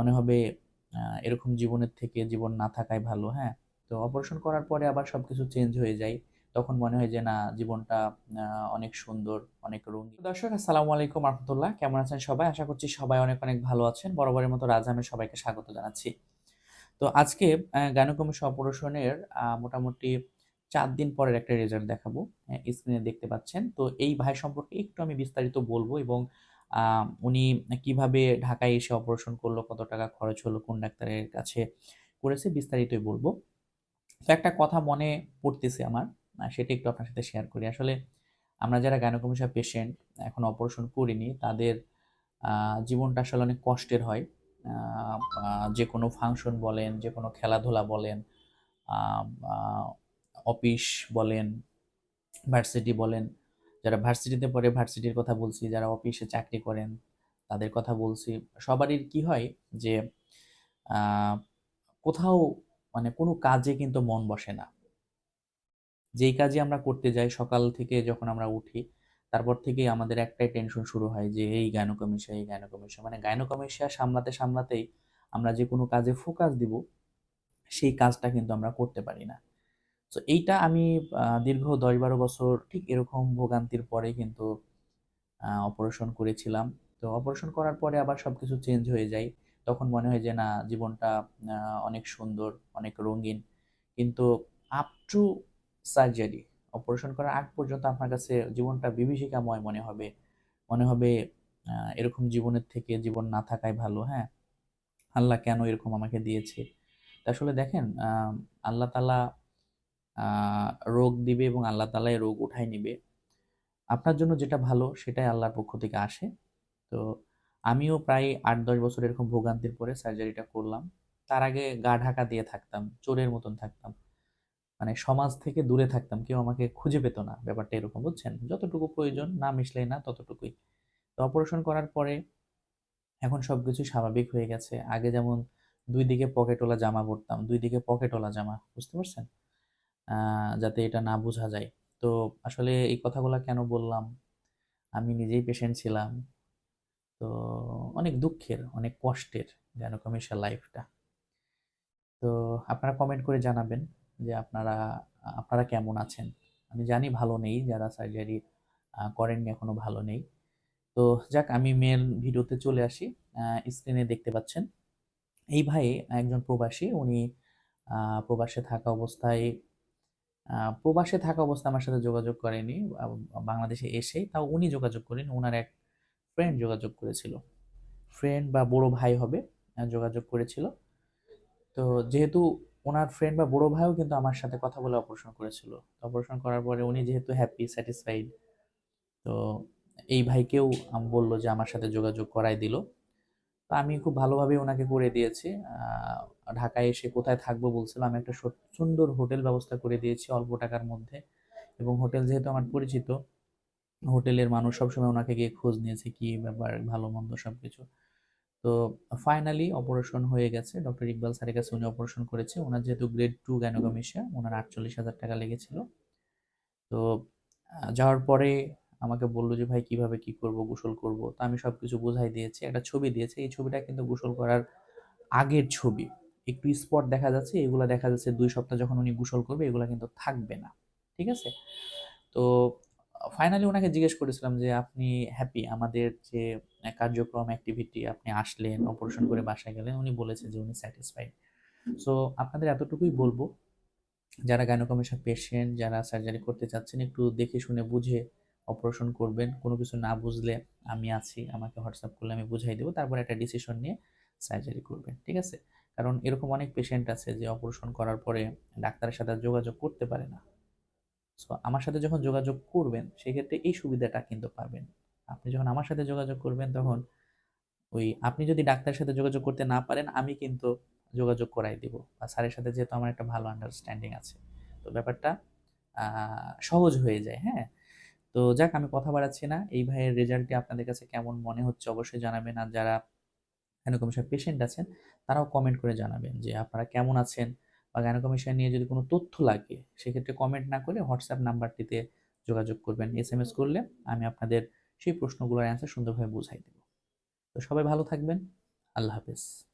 মনে হবে এরকম জীবনের থেকে জীবন না থাকাই ভালো হ্যাঁ? তো অপারেশন করার পরে আবার সবকিছু চেঞ্জ হয়ে যায়। তখন মনে হয় যে, না, জীবনটা অনেক সুন্দর, অনেক রঙিন। দর্শক, আসসালামু আলাইকুম রহমতুল্লাহ। কেমন আছেন সবাই? আশা করছি সবাই অনেক অনেক ভালো আছেন। বরাবরের মতো রাজহামের সবাইকে স্বাগত জানাচ্ছি। তো আজকে গাইনোকমিশ অপারেশনের মোটামুটি চার দিন পরের একটা রেজাল্ট দেখাবো স্ক্রিনে দেখতে পাচ্ছেন। তো এই ভাই সম্পর্কে একটু আমি বিস্তারিত বলব এবং উনি কীভাবে ঢাকায় এসে অপারেশন করল, কত টাকা খরচ হলো, কোন ডাক্তারের কাছে করেছে, বিস্তারিতই বলব। তো একটা কথা মনে পড়তেছে আমার সেটা একটু আপনার সাথে শেয়ার করি। আসলে আমরা যারা গাইনোকমিশা পেশেন্ট এখন অপারেশন করিনি, তাদের জীবনটা আসলে অনেক কষ্টের হয়। যে কোনো ফাংশন বলেন, যে কোনো খেলাধুলা বলেন অফিস বলেন ভার্সিটি বলেন যারা ভার্সিটিতে পড়ে ভার্সিটির কথা বলছি, যারা অফিসে চাকরি করেন, তাদের কথা বলছি। সবারই কি হয় যে কোথাও মানে কোনো কাজে কিন্তু মন বসে না। যেই কাজে আমরা করতে যাই, সকাল থেকে যখন আমরা উঠি, তারপর থেকেই আমাদের একটাই টেনশন শুরু হয় যে, এই গাইনোকমিশা এই গাইনোকমিশা মানে গাইনোকমিশা সামলাতে সামলাতেই আমরা যে কোনো কাজে ফোকাস দিব, সেই কাজটা কিন্তু আমরা করতে পারি না। তো এইটা আমি দীর্ঘ দশ বারো বছর ঠিক এরকম ভোগান্তির পরে কিন্তু অপারেশন করেছিলাম। তো অপারেশন করার পরে আবার সব কিছু চেঞ্জ হয়ে যায়। তখন মনে হয় যে, না, জীবনটা অনেক সুন্দর, অনেক রঙিন। কিন্তু আপ টু সার্জারি অপারেশন করার আগ পর্যন্ত আপনার কাছে জীবনটা বিভীষিকাময় মনে হবে। মনে হবে এরকম জীবনের থেকে জীবন না থাকাই ভালো হ্যাঁ? আল্লাহ কেন এরকম আমাকে দিয়েছে? তা আসলে দেখেন আল্লাহ তালা রোগ দিবে এবং আল্লাহ তালাই রোগ উঠাই নিবে। আপনার জন্য যেটা ভালো, সেটাই আল্লাহর পক্ষ থেকে আসে। তো আমিও প্রায় আট, দশ বছর এরকম ভোগান্তির পরে সার্জারিটা করলাম। তার আগে গা ঢাকা দিয়ে থাকতাম, চোরের মতন থাকতাম। মানে সমাজ থেকে দূরে থাকতাম, কেউ আমাকে খুঁজে পেত না, ব্যাপারটা এরকম, বুঝছেন? যতটুকু প্রয়োজন, না মিশলেই না ততটুকুই। তো অপারেশন করার পরে এখন সবকিছু স্বাভাবিক হয়ে গেছে। আগে যেমন দুই দিকে পকেটওয়ালা জামা পরতাম, দুই দিকে পকেটওয়ালা জামা, বুঝতে পারছেন? যাতে এটা না বোঝা যায়। তো আসলে এই কথাগুলো কেন বললাম? আমি নিজেই পেশেন্ট ছিলাম। তো অনেক দুঃখের, অনেক কষ্টের যেন গ্যানোকমিশা লাইফটা তো আপনারা কমেন্ট করে জানাবেন যে আপনারা আপনারা কেমন আছেন? আমি জানি ভালো নেই, যারা সার্জারি করেননি এখনও ভালো নেই। তো যাক, আমি মেন ভিডিওতে চলে আসি। স্ক্রিনে দেখতে পাচ্ছেন। এই ভাই একজন প্রবাসী, উনি প্রবাসে থাকা অবস্থায় প্রবাসে থাকা অবস্থায় আমার সাথে যোগাযোগ করেনি বাংলাদেশে এসেই তাও উনি যোগাযোগ করেন ওনার এক ফ্রেন্ড যোগাযোগ করেছিল। ফ্রেন্ড বা বড় ভাই হবে যোগাযোগ করেছিল। তো যেহেতু ওনার ফ্রেন্ড বা বড় ভাইও কিন্তু আমার সাথে কথা বলে অপারেশন করেছিল। অপারেশন করার পরে উনি যেহেতু হ্যাপি স্যাটিসফাইড তো এই ভাইকেও বলল যে আমার সাথে যোগাযোগ করাই দিল। তো আমি খুব ভালোভাবে ওনাকে করে দিয়েছি। ঢাকায় এসে কোথায় থাকব বলছিল আমি একটা সুন্দর হোটেল ব্যবস্থা করে দিয়েছি অল্প টাকার মধ্যে। এবং হোটেল যেহেতু আমার পরিচিত, হোটেলের মানুষ সবসময় ওনাকে গিয়ে খোঁজ নিয়েছে, কি ব্যাপার, ভালো, মন্দ সব কিছু তো ফাইনালি অপারেশন হয়ে গেছে। ডক্টর ইকবাল স্যারের কাছে উনি অপারেশন করেছে। ওনার যেহেতু গ্রেড টু গ্যানোকমিশিয়া ওনার আটচল্লিশ হাজার টাকা লেগেছিল। তো যাওয়ার পরে আমাকে বলল যে, ভাই, কীভাবে কি করব, গোসল করব? তো আমি সব কিছু বোঝাই দিয়েছি, একটা ছবি দিয়েছে। এই ছবিটা কিন্তু গোসল করার আগের ছবি। একটু স্পট দেখা যাচ্ছে, এগুলো দেখা যাচ্ছে দুই সপ্তাহ যখন উনি গোসল করবে, এগুলো কিন্তু থাকবে না। ঠিক আছে? তো ফাইনালি ওনাকে জিজ্ঞেস করেছিলাম যে, আপনি হ্যাপি আমাদের যে কার্যক্রম অ্যাক্টিভিটি আপনি আসলেন অপারেশন করে বাসায় গেলেন? উনি বলেছে যে, উনি স্যাটিসফাইড সো আপনাদের এতটুকুই বলব। যারা গাইনোকমিশন পেশেন্ট যারা সার্জারি করতে চাচ্ছেন, একটু দেখে শুনে বুঝে অপারেশন করবেন, কোনো কিছু না বুঝলে আমি আছি, আমাকে হোয়াটসঅ্যাপ করলে আমি বুঝাই দেবো, তারপর একটা ডিসিশন নিয়ে সার্জারি করবেন, ঠিক আছে? কারণ এরকম অনেক পেশেন্ট আছে যে অপারেশন করার পরে ডাক্তারের সাথে যোগাযোগ করতে পারে না। সো আমার সাথে যখন যোগাযোগ করবেন, সেক্ষেত্রে এই সুবিধাটা কিন্তু পাবেন। আপনি যখন আমার সাথে যোগাযোগ করবেন, তখন ওই আপনি যদি ডাক্তারের সাথে যোগাযোগ করতে না পারেন, আমি কিন্তু যোগাযোগ করাই দিব। বা স্যারের সাথে যেহেতু আমার একটা ভালো আন্ডারস্ট্যান্ডিং আছে। তো ব্যাপারটা সহজ হয়ে যায় হ্যাঁ? তো যাক, আমি কথা বাড়াচ্ছি না। এই ভাইয়ের রেজাল্টটি আপনাদের কাছে কেমন মনে হচ্ছে অবশ্যই জানাবেন। আর যারা গ্যানোকমিশন পেশেন্ট আছেন, তারাও কমেন্ট করে জানাবেন যে আপনারা কেমন আছেন? বা গ্যানোকমিশন নিয়ে যদি কোনো তথ্য লাগে, সেক্ষেত্রে কমেন্ট না করে হোয়াটসঅ্যাপ নাম্বারটিতে যোগাযোগ করবেন এস এম এস করলে আমি আপনাদের সেই প্রশ্নগুলোর অ্যান্সার সুন্দরভাবে বুঝাই দেব। তো সবাই ভালো থাকবেন। আল্লাহ হাফেজ।